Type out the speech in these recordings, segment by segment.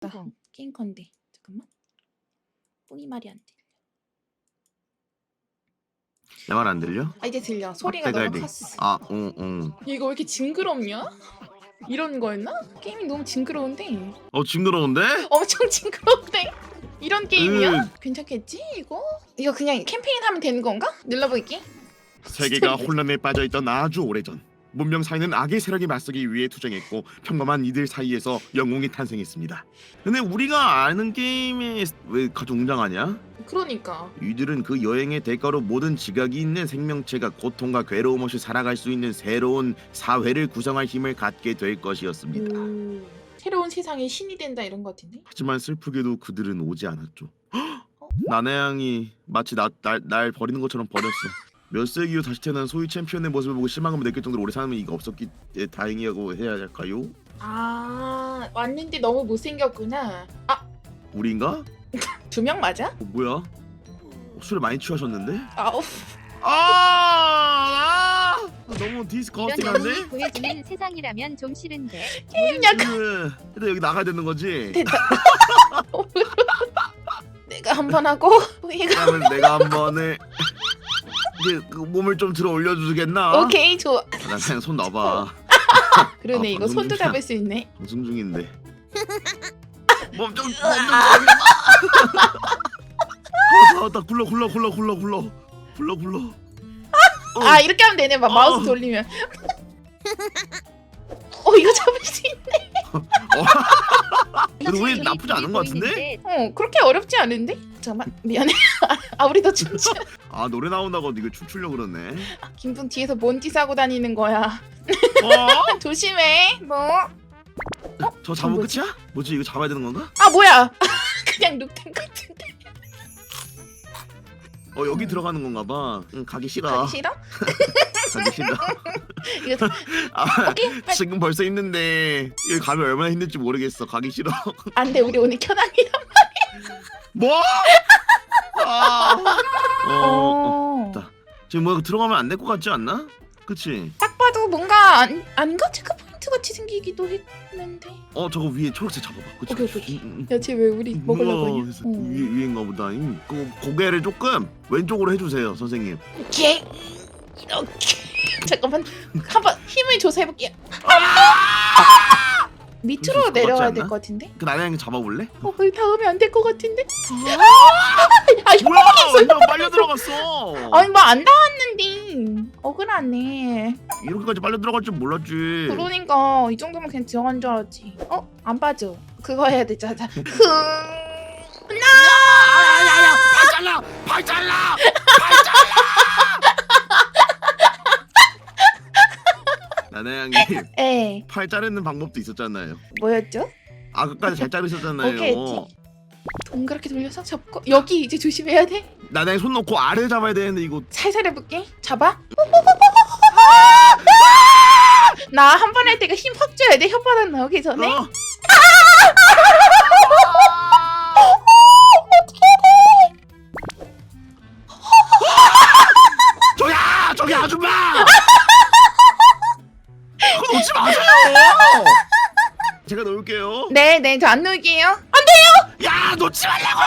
나 게임 건데 잠깐만 뿡이 말이 안 돼. 내말 안 들려? 아 이제 들려 소리가 너무. 컸어. 아, 응, 응. 이거 왜 이렇게 징그럽냐? 이런 거였나? 게임이 너무 징그러운데 어, 징그러운데? 엄청 징그러운데 이런 게임이야? 음. 괜찮겠지 이거? 이거 그냥 캠페인 하면 되는 건가? 눌러볼게. 세계가 혼란에 빠져 있던 아주 오래전 문명 사회는 악의 세력에 맞서기 위해 투쟁했고 평범한 이들 사이에서 영웅이 탄생했습니다. 근데 우리가 아는 게임에 왜 가족 웅장하냐? 그러니까 이들은 그 여행의 대가로 모든 지각이 있는 생명체가 고통과 괴로움 없이 살아갈 수 있는 새로운 사회를 구성할 힘을 갖게 될 것이었습니다. 오, 새로운 세상의 신이 된다 이런 거 같은데? 하지만 슬프게도 그들은 오지 않았죠. 나나양이 마치 나, 날, 날 버리는 것처럼 버렸어. 몇 세기 후 다시 태어난 소위 챔피언의 모습을 보고 실망감을 느낄 정도로 오래 사는 이가 없었기 에 다행이라고 해야 할까요? 아 왔는데 너무 못생겼구나. 아 우리인가? 맞아? 어, 뭐야? 어, 술을 많이 취하셨는데? 아우 아! 아! 너무 이런? 영웅이 보여주는 세상이라면 좀 싫은데 그, 근데 여기 나가야 되는 거지? 내가 한 번 하고 우리가 그러면 내가 한 번을 이게 그 몸을 좀 들어 올려주겠나? 오케이 좋아. 나 그냥 손 넣어봐. 그러네 아, 이거 손도 방송 중이야. 잡을 수 있네. 방송 중인데. 몸 좀 몸좀 어, 나왔다. 굴러 굴러 굴러 굴러 굴러 굴러 굴러. 어, 아 이렇게 하면 되네. 막 마우스 어. 돌리면. 어 이거 잡을 수 있네. 근데 우리 나쁘지 않은 것 같은데? 어 그렇게 어렵지 않은데? 잠깐만 미안해. 아 우리 더 춤추. 아 노래 나온다고 이거 춤추려 그러네. 김분 뒤에서 뭔 짓 하고 다니는 거야. 어? 조심해. 뭐? 저 잡으면 뭐지? 끝이야? 뭐지 이거 잡아야 되는 건가? 아 뭐야? 그냥 룩템 같은데. 어 여기 들어가는 건가 봐. 응 가기 싫어. 가기 싫어? 가기 싫어. 이거 아 오케이. 빨리. 지금 벌써 있는데 여기 가면 얼마나 힘들지 모르겠어. 가기 싫어. 안돼 우리 오늘 켜낭이라. 뭐? 아. 어, 어. 어. 지금 뭐 들어가면 안 될 것 같지 않나? 그치? 딱 봐도 뭔가 안, 안가 체크 포인트 같이 생기기도 했는데. 어 저거 위에 초록색 잡아봐. 그치? 오케이, 오케이, 오케이. 음, 음. 야, 쟤 왜 우리 먹으려고 우와, 하냐? 그래서 어. 위, 위인가 보다. 음, 그 고개를 조금 왼쪽으로 해주세요, 선생님. 이 이렇게 잠깐만 한번 힘을 줘서 해볼게요. 밑으로 내려와야 될? 것 같은데? 그 나양이 잡아볼래? 어, 거기 닿으면 안 될 것 같은데? 아, 뭐야? 완전 빨려 들어갔어. 아니 뭐 안 닿았는데 억울하네. 이렇게까지 빨려 들어갈 줄 몰랐지. 그러니까 이 정도면 그냥 들어간 줄 알았지. 어? 안 빠져. 그거 해야 되잖아. 흥. 야야야, 팔 잘라, 팔 잘라, 팔 잘라. 나나양이 에팔 자르는 방법도 있었잖아요. 뭐였죠? 아 끝까지 잘 자르셨잖아요. 동그랗게 돌려서 잡고 여기 이제 조심해야 돼. 나나양 손 놓고 아래 잡아야 되는데 이거 살살 해볼게. 잡아. 나 한 번 할 때가 힘 확 줘야 돼. 혓바닥 나오기 전에. 어? 안 놓을게요. 야 놓지 말라고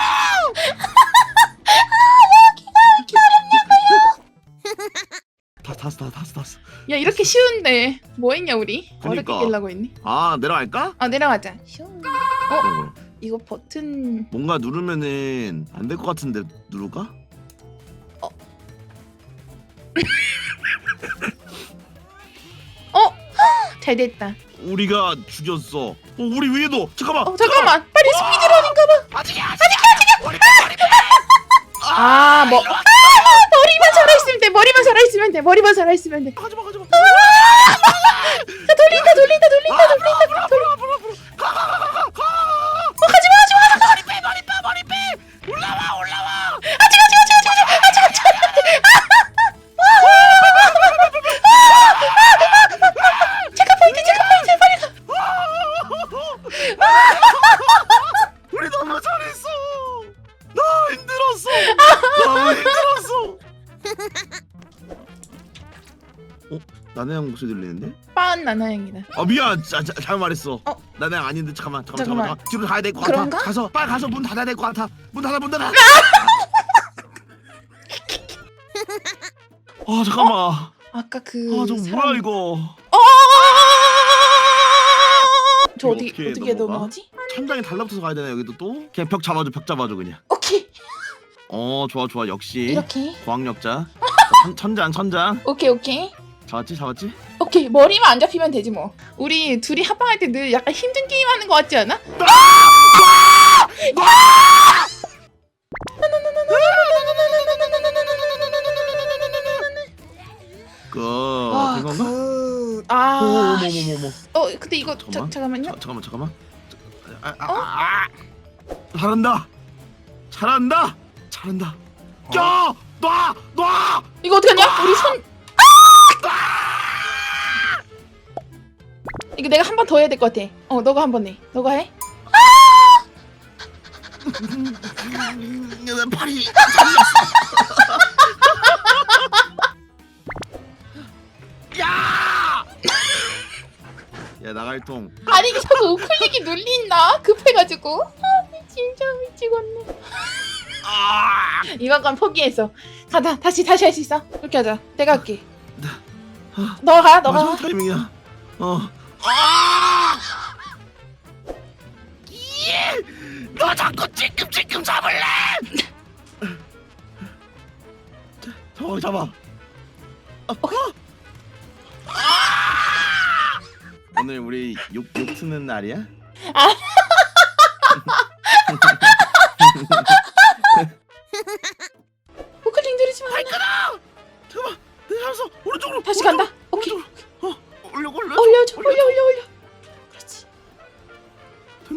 다 탔어 다 탔어 탔어 야, 이렇게 쉬운데 뭐 했냐 우리? 어렵게 그니까. 깨려고 했니? 아 내려갈까? 아, 내려가자. 슝. 어. 이거 버튼 뭔가 누르면은 안 될 것 같은데 누를까? 잘 됐다. 우리가 죽였어 어 우리 위에도 잠깐만 어, 잠깐만. 빨리 스피드런인가 봐. 아직이야 아직이야 아, 뭐. 아, 머리만 살아있으면 돼. 머리만 살아있으면 돼. 머리만 살아있으면 돼. 가지마 가지마 자, 돌린다, 돌린다, 돌린다, 돌린다. 돌린다. 어? 목소리 들리는데? 빵. 미안 자, 자, 잘못 말했어 어? 나나양 아닌데 잠깐만 잠깐만 잠깐만. 잠깐만 뒤로 가야 될 것 같아 그런가? 가서 빨리 가서 문 닫아야 될 것 같아 문 닫아 문 닫아 아 잠깐만 아까 그 아저 사람- 뭐야 이거 어! 저 어디 어떻게 어떻게 넘어가? 넘어가지? 천장에 달라붙어서 가야 되나 여기도 또 그냥 벽 잡아줘 벽 잡아줘 그냥 오케이 어 좋아 좋아 역시 이렇게 고학력자 천, 천장 천장 오케이 오케이 잡았지 잡았지 오케이 머리만 안 잡히면 되지 뭐. 우리 둘이 합방할 때 늘 약간 힘든 게임 하는 거 같지 않아? 그된 건가? 그... 오, 아, 어머머머머 어 근데 이거 자, 잠깐만. 잠깐만요. 자, 잠깐만 잠깐만 아, 아, 아, 아. 잘한다 잘한다 잘한다 야! 놔! 놔! 이거 어떻게 하냐? 우리 손. 이거 내가 한 번 더 해야 될 것 같아. 어, 너가 한 번 해. 너가 해. 내 팔이 야! 야 나갈 통 아니 이게 자꾸 우클릭이 눌린다. 급해가지고. 아, 진짜 미치겠네. 아! 이번 건 포기했어. 가자. 다시 다시 할 수 있어. 이렇게 하자. 내가 할게. 아. 너가 너가. 마지막 타이밍이야 어 아! 예! 너 자꾸 찔끔찔끔 잡을래! 잡아 잡아 아, 아! 오늘 우리 욕, 욕 트는 날이야? 우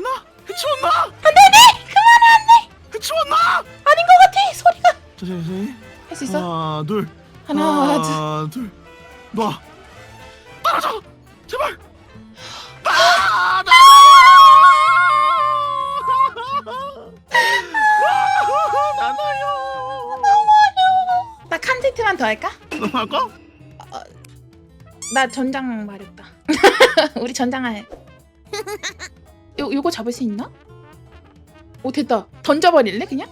나? 해치웠나? 안돼 그만해 안돼 해치웠나? 아닌 것 같아. 소리가. 천천히 천천히 할 수 있어. 하나 둘 하나, 둘. 하나 둘 놔! 떨어져! 제발! 아, 나! 나나요! 나 칸세트만 더 할까? 너 할까? 나 전장 말했다. 우리 전장 할. 요 요거 잡을 수 있나? 오 됐다. 던져버릴래 그냥?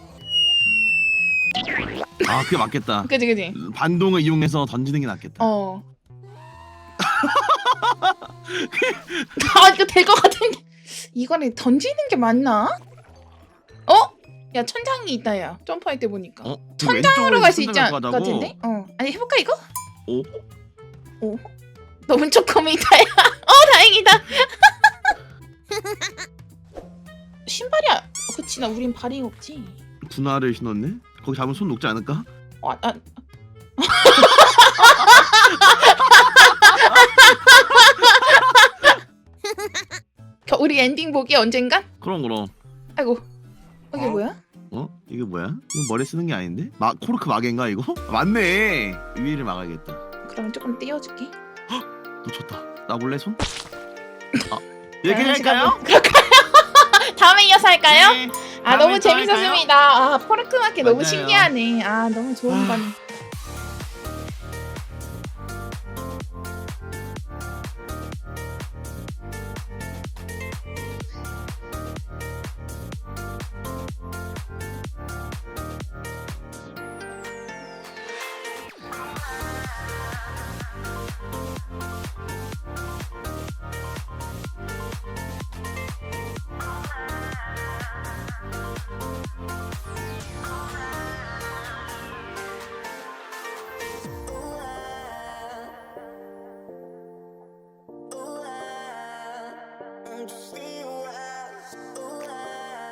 아 그게 맞겠다 그지 그지. 반동을 이용해서 던지는 게 낫겠다 어. 아 이거 될 것 같은데. 이거는 던지는 게 맞나? 어? 야 천장이 있다 야. 점프할 때 보니까. 어? 천장으로 갈 수 있지 않을 것? 같은데? 어. 아니 해볼까 이거? 오? 오. 너무 조커미다야. 어 다행이다. 신발이야. 어, 그치 나 우린 발이 없지. 분화를 신었네? 거기 잡으면 손 녹지 않을까? 어, 아, 아. 겨- 우리 엔딩 보기 언젠간? 그럼 그럼 아이고 이게 어? 뭐야? 어? 이게 뭐야? 이거 머리 쓰는 게 아닌데? 마, 코르크 마개인가 이거? 맞네 위를 막아야겠다 그러면 조금 띄워줄게. 놓쳤다 나 몰래 손? 아, 네, 얘기할까요? 그럴까요? 다음에 이어서 할까요? 네. 아 다음에 너무 또 할까요? 재밌었습니다. 아 포르크 마켓 너무 맞아요. 신기하네. 아 너무 좋은 아. 거 just